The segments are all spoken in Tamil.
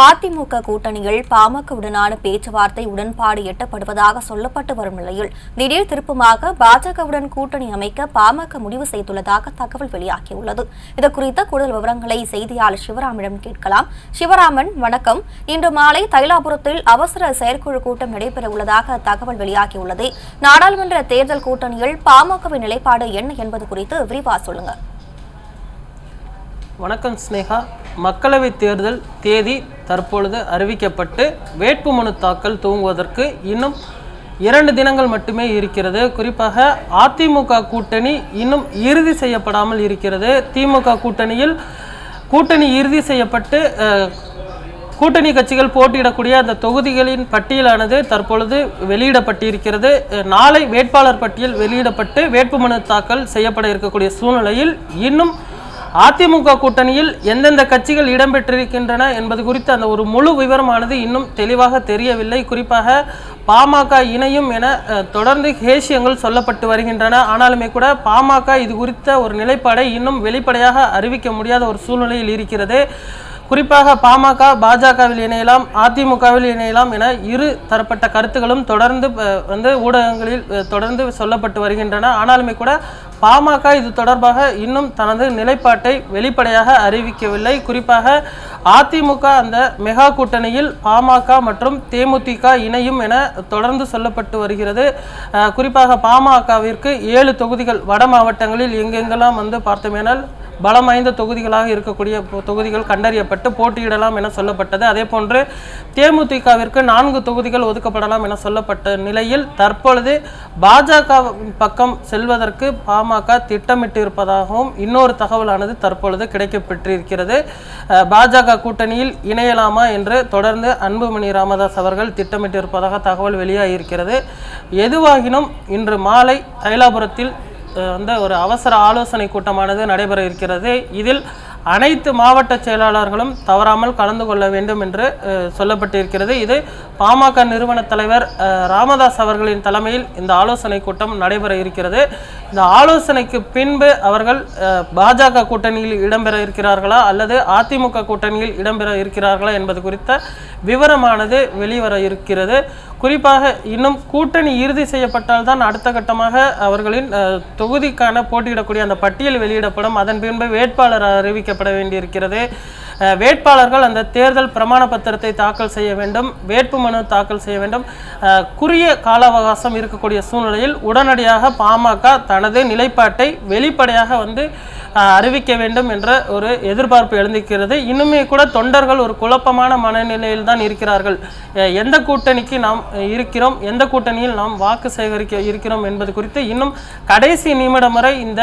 அதிமுக கூட்டணியில் பாமகவுடனான பேச்சுவார்த்தை உடன்பாடு எட்டப்படுவதாக சொல்லப்பட்டு வரும் நிலையில் திடீர் திருப்பமாக பாஜகவுடன் கூட்டணி அமைக்க பாமக முடிவு செய்துள்ளதாக தகவல் வெளியாகியுள்ளது. இது குறித்த கூடுதல் விவரங்களை செய்தியாளர் சிவராமிடம் கேட்கலாம். சிவராமன் வணக்கம். இன்று மாலை தைலாபுரத்தில் அவசர செயற்குழு கூட்டம் நடைபெற உள்ளதாக தகவல் வெளியாகியுள்ளது. நாடாளுமன்ற தேர்தல் கூட்டணியில் பாமகவின் நிலைப்பாடு என்ன என்பது குறித்து விரிவா சொல்லுங்க. வணக்கம் ஸ்னேகா மக்களவைத் தேர்தல் தேதி தற்பொழுது அறிவிக்கப்பட்டு வேட்புமனு தாக்கல் துவங்குவதற்கு இன்னும் இரண்டு தினங்கள் மட்டுமே இருக்கிறது. குறிப்பாக அதிமுக கூட்டணி இன்னும் இறுதி செய்யப்படாமல் இருக்கிறது. திமுக கூட்டணியில் கூட்டணி இறுதி செய்யப்பட்டு கூட்டணி கட்சிகள் போட்டியிடக்கூடிய அந்த தொகுதிகளின் பட்டியலானது தற்பொழுது வெளியிடப்பட்டிருக்கிறது. நாளை வேட்பாளர் பட்டியல் வெளியிடப்பட்டு வேட்புமனு தாக்கல் செய்யப்பட இருக்கக்கூடிய சூழ்நிலையில் இன்னும் அதிமுக கூட்டணியில் எந்தெந்த கட்சிகள் இடம்பெற்றிருக்கின்றன என்பது குறித்து அந்த ஒரு முழு விவரமானது இன்னும் தெளிவாக தெரியவில்லை. குறிப்பாக பாமக இணையும் என தொடர்ந்து ஹேஷியங்கள் சொல்லப்பட்டு வருகின்றன. ஆனாலுமே கூட பாமக இது குறித்த ஒரு நிலைப்பாடை இன்னும் வெளிப்படையாக அறிவிக்க முடியாத ஒரு சூழ்நிலையில் இருக்கிறது. குறிப்பாக பாமக பாஜகவில் இணையலாம் அதிமுகவில் இணையலாம் என இரு தரப்பட்ட கருத்துக்களும் தொடர்ந்து வந்து ஊடகங்களில் தொடர்ந்து சொல்லப்பட்டு வருகின்றன. ஆனாலுமே கூட பாமக இது தொடர்பாக இன்னும் தனது நிலைப்பாட்டை வெளிப்படையாக அறிவிக்கவில்லை. குறிப்பாக அதிமுக அந்த மெகா கூட்டணியில் பாமக மற்றும் தேமுதிக இணையும் என தொடர்ந்து சொல்லப்பட்டு வருகிறது. குறிப்பாக பாமகவிற்கு ஏழு தொகுதிகள் வட மாவட்டங்களில் எங்கெங்கெல்லாம் வந்து பார்த்தோமேனால் பலம் வாய்ந்த தொகுதிகளாக இருக்கக்கூடிய தொகுதிகள் கண்டறியப்பட்டு போட்டியிடலாம் என சொல்லப்பட்டது. அதே போன்று தேமுதிகவிற்கு நான்கு தொகுதிகள் ஒதுக்கப்படலாம் என சொல்லப்பட்ட நிலையில் தற்பொழுது பாஜக பக்கம் செல்வதற்கு பாமக திட்டமிட்டிருப்பதாகவும் இன்னொரு தகவலானது தற்பொழுது கிடைக்கப்பெற்றிருக்கிறது. பாஜக கூட்டணியில் இணையலாமா என்று தொடர்ந்து அன்புமணி ராமதாஸ் அவர்கள் திட்டமிட்டிருப்பதாக தகவல் வெளியாகியிருக்கிறது. எதுவாகினும் இன்று மாலை தைலாபுரத்தில் அந்த ஒரு அவசர ஆலோசனை கூட்டமானது நடைபெற இருக்கிறது. இதில் அனைத்து மாவட்ட செயலாளர்களும் தவறாமல் கலந்து கொள்ள வேண்டும் என்று சொல்லப்பட்டிருக்கிறது. இது பாமக நிறுவன தலைவர் ராமதாஸ் அவர்களின் தலைமையில் இந்த ஆலோசனை கூட்டம் நடைபெற இருக்கிறது. இந்த ஆலோசனைக்கு பின்பு அவர்கள் பாஜக கூட்டணியில் இடம்பெற இருக்கிறார்களா அல்லது அதிமுக கூட்டணியில் இடம்பெற இருக்கிறார்களா என்பது குறித்த விவரமானது வெளிவர இருக்கிறது. குறிப்பாக இன்னும் கூட்டணி இறுதி செய்யப்பட்டால் தான் அடுத்த கட்டமாக அவர்களின் தொகுதிக்கான போட்டியிடக்கூடிய அந்த பட்டியல் வெளியிடப்படும். அதன் பின்பு வேட்பாளர் அறிவிக்கப்பட வேண்டியிருக்கிறது. வேட்பாளர்கள் அந்த தேர்தல் பிரமாண பத்திரத்தை தாக்கல் செய்ய வேண்டும் வேட்புமனு தாக்கல் செய்ய வேண்டும். குறிய குறுகிய கால அவகாசம் இருக்கக்கூடிய சூழ்நிலையில் உடனடியாக பாமக தனது நிலைப்பாட்டை வெளிப்படையாக வந்து அறிவிக்க வேண்டும் என்ற ஒரு எதிர்பார்ப்பு எழுந்திருக்கிறது. இன்னுமே கூட தொண்டர்கள் ஒரு குழப்பமான மனநிலையில் தான் இருக்கிறார்கள். எந்த கூட்டணிக்கு நாம் இருக்கிறோம் எந்த கூட்டணியில் நாம் வாக்கு சேகரிக்க இருக்கிறோம் என்பது குறித்து இன்னும் கடைசி நிமிடம் வரை இந்த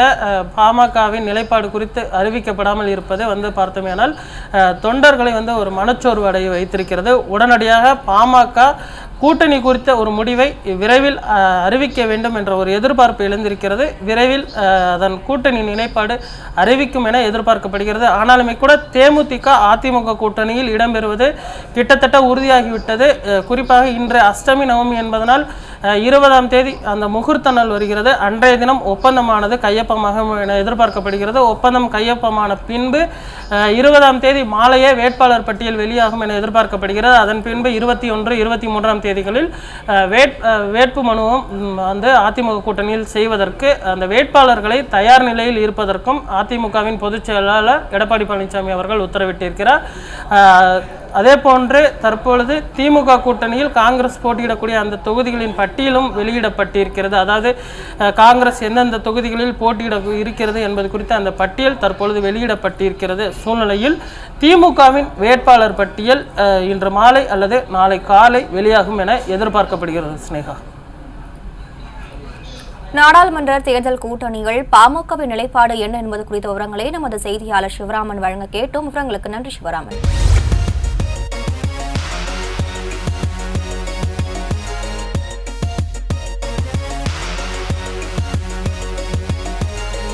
பாமகவின் நிலைப்பாடு குறித்து அறிவிக்கப்படாமல் இருப்பதை வந்து பார்த்தோமேனால் தொண்டர்களை வந்து ஒரு மனச்சோர்வு அடைய வைத்திருக்கிறது. உடனடியாக பாமக கூட்டணி குறித்த ஒரு முடிவை விரைவில் அறிவிக்க வேண்டும் என்ற ஒரு எதிர்பார்ப்பு எழுந்திருக்கிறது. விரைவில் அதன் கூட்டணி நிலைப்பாடு அறிவிக்கும் என எதிர்பார்க்கப்படுகிறது. ஆனாலுமே கூட தேமுதிக அதிமுக கூட்டணியில் இடம்பெறுவது கிட்டத்தட்ட உறுதியாகிவிட்டது. குறிப்பாக இன்று அஷ்டமி நவமி என்பதனால் இருபதாம் தேதி அந்த முகூர்த்த நாள் வருகிறது. அன்றைய தினம் ஒப்பந்தமானது கையொப்பமாக என எதிர்பார்க்கப்படுகிறது. ஒப்பந்தம் கையொப்பமான பின்பு இருபதாம் தேதி மாலையே வேட்பாளர் பட்டியல் வெளியாகும் என எதிர்பார்க்கப்படுகிறது. அதன் பின்பு இருபத்தி ஒன்று இருபத்தி மூன்றாம் தேதிகளில் வேட் வேட்பு மனுவும் வந்து அதிமுக கூட்டணியில் செய்வதற்கு அந்த வேட்பாளர்களை தயார் நிலையில் இருப்பதற்கும் அதிமுகவின் பொதுச் செயலாளர் எடப்பாடி பழனிசாமி அவர்கள் உத்தரவிட்டிருக்கிறார். அதே போன்று தற்பொழுது திமுக கூட்டணியில் காங்கிரஸ் போட்டியிடக்கூடிய அந்த தொகுதிகளின் பட்டியலும் வெளியிடப்பட்டிருக்கிறது. அதாவது காங்கிரஸ் எந்தெந்த தொகுதிகளில் போட்டியிட இருக்கிறது என்பது குறித்த அந்த பட்டியல் தற்பொழுது வெளியிடப்பட்டிருக்கிறது. சூழ்நிலையில் திமுகவின் வேட்பாளர் பட்டியல் அஹ், இன்று மாலை அல்லது நாளை காலை வெளியாகும் என எதிர்பார்க்கப்படுகிறது. ஸ்னேகா நாடாளுமன்ற தேர்தல் கூட்டணிகள் பாமகவின் நிலைப்பாடு என்ன என்பது குறித்த விவரங்களை நமது செய்தியாளர் சிவராமன் வழங்க கேட்டோம். விவரங்களுக்கு நன்றி சிவராமன்.